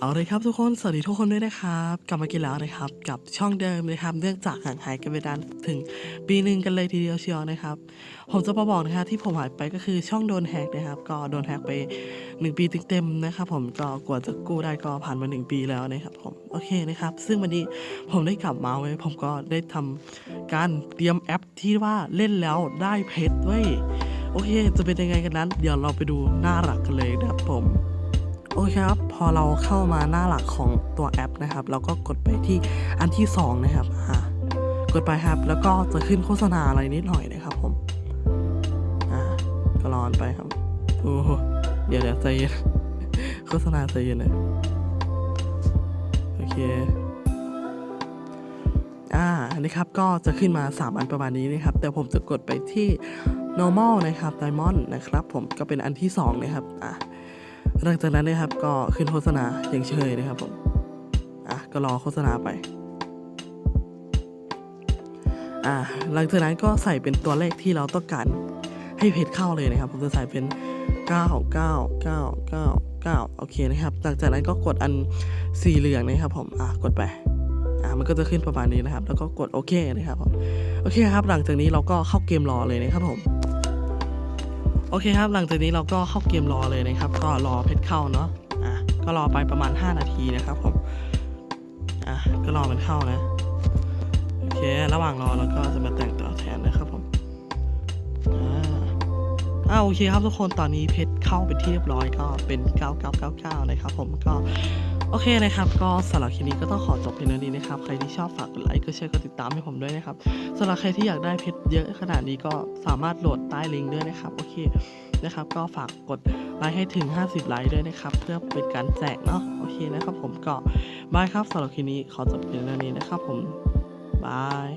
เอาเลยครับทุกคน สวัสดีทุกคนด้วยนะครับ กลับมากินแล้วนะครับ กับช่องเดิมนะครับ เนื่องจากห่างหายกันไปนานถึงปีหนึ่งกันเลยทีเดียวเชียวนะครับ ผมจะมาบอกนะครับที่ผมหายไปก็คือช่องโดนแฮกนะครับ ก็โดนแฮกไป 1 ปีเต็มๆนะครับ ผมก็กว่าจะกู้ได้ก็ผ่านมา 1 ปีแล้วนะครับผม โอเคนะครับ ซึ่งวันนี้ผมได้กลับมาไว้ผมก็ได้ทำการเตรียมแอปที่ว่าเล่นแล้วได้เพชรเว้ยโอเค จะเป็นยังไงกันนั้น เดี๋ยวเราไปดูหน้าหลักกันเลยนะครับผม โอเคครับ พอเราเข้ามาหน้าหลักของตัวแอปนะครับ เราก็กดไปที่อันที่ 2 นะครับอ่ากดไปครับ แล้วก็จะขึ้นโฆษณาอะไรนิดหน่อยนะครับผม อ่า ก็รอนไปครับ โอ้เดี๋ยวเดี๋ยวใจเย็น โฆษณาใจเย็นเลยโอเค อ่านนี้ครับ ก็จะขึ้นมา 3 อันประมาณนี้นะครับ แต่ผมจะกดไปที่ normal นะครับ diamond นะครับ ผม ก็เป็นอันที่ 2 นะครับ อะ หลังจากนั้นนะครับก็ขึ้นโฆษณาอย่างเชยนะครับผมอะก็รอโฆษณาไปอะหลังจากนั้นก็ใส่เป็นตัวเลขที่เราต้องการให้เพจเข้าเลยนะครับ ผมจะใส่เป็น 9 9 9 9 9 โอเคนะครับ หลังจากนั้นก็กดอันสีเหลืองนะครับ ผมอะกดไปอะมันก็จะขึ้นประมาณนี้นะครับ แล้วก็กดโอเคนะครับผมโอเคครับ หลังจากนี้เราก็เข้าเกมรอเลยนะครับผม โอเคครับ หลังจากนี้เราก็เข้าเกมรอเลยนะครับ ก็รอเพชรเข้าเนาะอะก็รอไปประมาณ 5 นาทีนะครับผมอะก็รอมันเข้านะโอเค ระหว่างรอเราก็จะมาแต่งตัวแทนนะครับผม อ่าโอเคครับทุกคนตอนนี้เพชรเข้าเป็นที่เรียบร้อยก็เป็น 9999 นะครับผมก็โอเคนะครับ ก็สำหรับคลิปนี้ก็ต้องขอจบเพียงเท่านี้นะครับ ใครที่ชอบฝากกดไลค์กดแชร์กดติดตามให้ผมด้วยนะครับสำหรับใครที่อยากได้เพชรเยอะขนาดนี้ก็สามารถโหลดใต้ลิงก์ด้วยนะครับโอเคนะครับ ก็ฝากกดไลค์ให้ถึง 50 ไลค์ด้วยนะครับ เพื่อเป็นการแจกเนาะโอเคนะครับผมก็บายครับสำหรับคลิปนี้ขอจบเพียงเท่านี้นะครับผมบาย